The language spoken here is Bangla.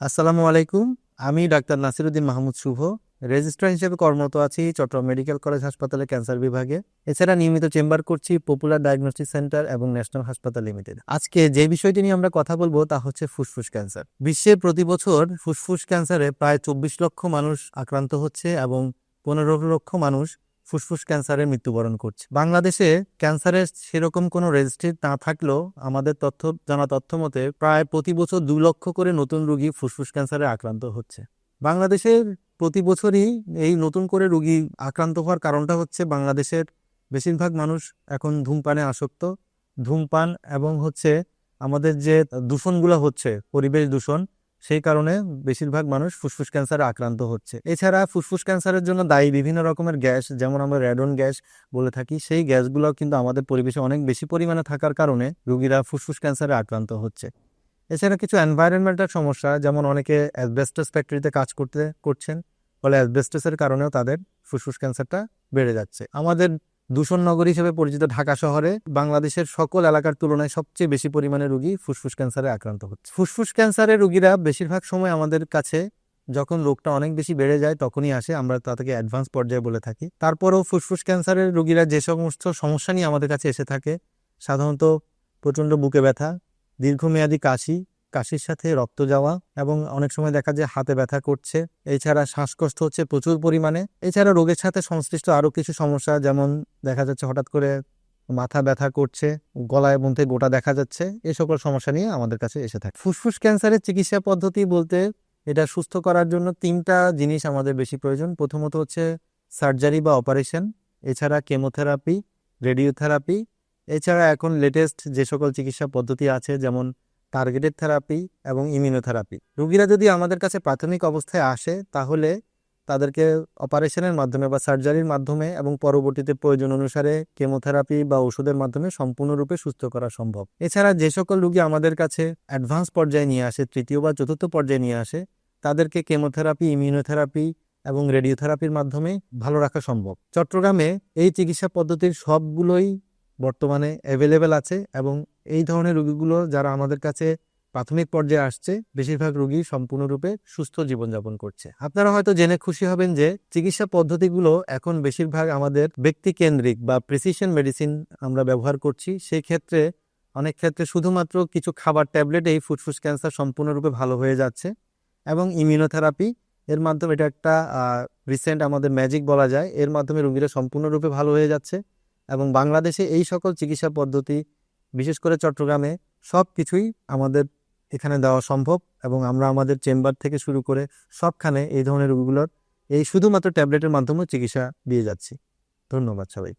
আসসালামু আলাইকুম। আমি ডাক্তার নাসিরুদ্দিন মাহমুদ শুভ, রেজিস্ট্রার হিসেবে কর্মরত আছি চট্টগ্রাম মেডিকেল কলেজ হাসপাতালে ক্যান্সার বিভাগে। এছাড়া নিয়মিত চেম্বার করছি পপুলার ডায়াগনস্টিক সেন্টার এবং ন্যাশনাল হাসপাতাল লিমিটেড। আজকে যে বিষয়টি নিয়ে আমরা কথা বলব তা হচ্ছে ফুসফুস ক্যান্সার। বিশ্বে প্রতি বছর ফুসফুস ক্যান্সারে প্রায় চব্বিশ লক্ষ মানুষ আক্রান্ত হচ্ছে এবং পনেরো লক্ষ মানুষ ফুসফুস ক্যান্সারে মৃত্যুবরণ করছে। বাংলাদেশে ক্যান্সারের সেরকম কোনো রেজিস্ট্রি না থাকলেও আমাদের তথ্য, জানা তথ্য মতে প্রায় প্রতি বছর দু লক্ষ করে নতুন রোগী ফুসফুস ক্যান্সারে আক্রান্ত হচ্ছে। বাংলাদেশের প্রতি বছরই এই নতুন করে রোগী আক্রান্ত হওয়ার কারণটা হচ্ছে বাংলাদেশের বেশিরভাগ মানুষ এখন ধূমপানে আসক্ত। ধূমপান এবং হচ্ছে আমাদের যে দূষণগুলো হচ্ছে, পরিবেশ দূষণ সেই কারণে বেশিরভাগ মানুষ ফুসফুস ক্যান্সারে আক্রান্ত হচ্ছে। এছাড়া ফুসফুস ক্যান্সারের জন্য দায়ী বিভিন্ন রকমের গ্যাস, যেমন আমরা রেডন গ্যাস বলে থাকি, সেই গ্যাসগুলো কিন্তু আমাদের পরিবেশে অনেক বেশি পরিমাণে থাকার কারণে রোগীরা ফুসফুস ক্যান্সারে আক্রান্ত হচ্ছে। এছাড়া কিছু এনভায়রনমেন্টাল সমস্যা, যেমন অনেকে অ্যাসবেস্টাস ফ্যাক্টরিতে কাজ করতে, করছেন, ফলে অ্যাসবেস্টাসের কারণেও তাদের ফুসফুস ক্যান্সারটা বেড়ে যাচ্ছে। আমাদের দূষণ নগর হিসেবে পরিচিত ঢাকা শহরে বাংলাদেশের সকল এলাকার তুলনায় সবচেয়ে বেশি পরিমাণে রোগী ফুসফুস ক্যান্সারে আক্রান্ত হচ্ছে। ফুসফুস ক্যান্সারের রোগীরা বেশিরভাগ সময় আমাদের কাছে যখন রোগটা অনেক বেশি বেড়ে যায় তখনই আসে, আমরা তাদেরকে অ্যাডভান্স পর্যায়ে বলে থাকি। তারপরেও ফুসফুস ক্যান্সারের রোগীরা যে সমস্ত সমস্যা নিয়ে আমাদের কাছে এসে থাকে, সাধারণত প্রচণ্ড বুকে ব্যথা, দীর্ঘমেয়াদী কাশি কাশির সাথে রক্ত যাওয়া এবং অনেক সময় দেখা যায় হাতে ব্যথা করছে। এছাড়া শ্বাসকষ্ট হচ্ছে প্রচুর পরিমাণে। এছাড়া রোগের সাথে সংশ্লিষ্ট আরও কিছু সমস্যা যেমন দেখা যাচ্ছে হঠাৎ করে মাথা ব্যথা করছে, গলায় মধ্যে গোটা দেখা যাচ্ছে এই সকল সমস্যা নিয়ে আমাদের কাছে এসে থাকে। ফুসফুস ক্যান্সারের চিকিৎসা পদ্ধতি বলতে এটা সুস্থ করার জন্য তিনটা জিনিস আমাদের বেশি প্রয়োজন। প্রথমত হচ্ছে সার্জারি বা অপারেশন, এছাড়া কেমোথেরাপি, রেডিওথেরাপি, এছাড়া এখন লেটেস্ট যে সকল চিকিৎসা পদ্ধতি আছে যেমন টার্গেটেড থেরাপি এবং ইমিউনোথেরাপি রুগীরা যদি আমাদের কাছে প্রাথমিক অবস্থায় আসে, তাহলে তাদেরকে অপারেশনের মাধ্যমে বা সার্জারির মাধ্যমে এবং পরবর্তীতে প্রয়োজন অনুসারে কেমোথেরাপি বা ওষুধের মাধ্যমে সম্পূর্ণরূপে সুস্থ করা সম্ভব। এছাড়া যে সকল রুগী আমাদের কাছে অ্যাডভান্স পর্যায়ে নিয়ে আসে, তৃতীয় বা চতুর্থ পর্যায়ে নিয়ে আসে, তাদেরকে কেমোথেরাপি ইমিউনোথেরাপি এবং রেডিওথেরাপির মাধ্যমে ভালো রাখা সম্ভব। চট্টগ্রামে এই চিকিৎসা পদ্ধতির সবগুলোই বর্তমানে অ্যাভেলেবেল আছে এবং এই ধরনের রোগীগুলো যারা আমাদের কাছে প্রাথমিক পর্যায়ে আসছে, বেশিরভাগ রোগী সম্পূর্ণরূপে সুস্থ জীবনযাপন করছে। আপনারা হয়তো জেনে খুশি হবেন যে চিকিৎসা পদ্ধতিগুলো এখন বেশিরভাগ আমাদের ব্যক্তিকেন্দ্রিক বা প্রিসিশন মেডিসিন আমরা ব্যবহার করছি। সেই ক্ষেত্রে, অনেক ক্ষেত্রে শুধুমাত্র কিছু খাবার ট্যাবলেট এই ফুসফুস ক্যান্সার সম্পূর্ণরূপে ভালো হয়ে যাচ্ছে এবং ইমিউনোথেরাপি এর মাধ্যমে এটা একটা রিসেন্ট আমাদের ম্যাজিক বলা যায়। এর মাধ্যমে রোগীরা সম্পূর্ণরূপে ভালো হয়ে যাচ্ছে। এবং বাংলাদেশে এই সকল চিকিৎসা পদ্ধতি, বিশেষ করে চট্টগ্রামে, সব কিছুই আমাদের এখানে দেওয়া সম্ভব এবং আমরা আমাদের চেম্বার থেকে শুরু করে সবখানে এই ধরনের রোগগুলোর এই শুধুমাত্র ট্যাবলেটের মাধ্যমে চিকিৎসা দিয়ে যাচ্ছি। ধন্যবাদ সবাই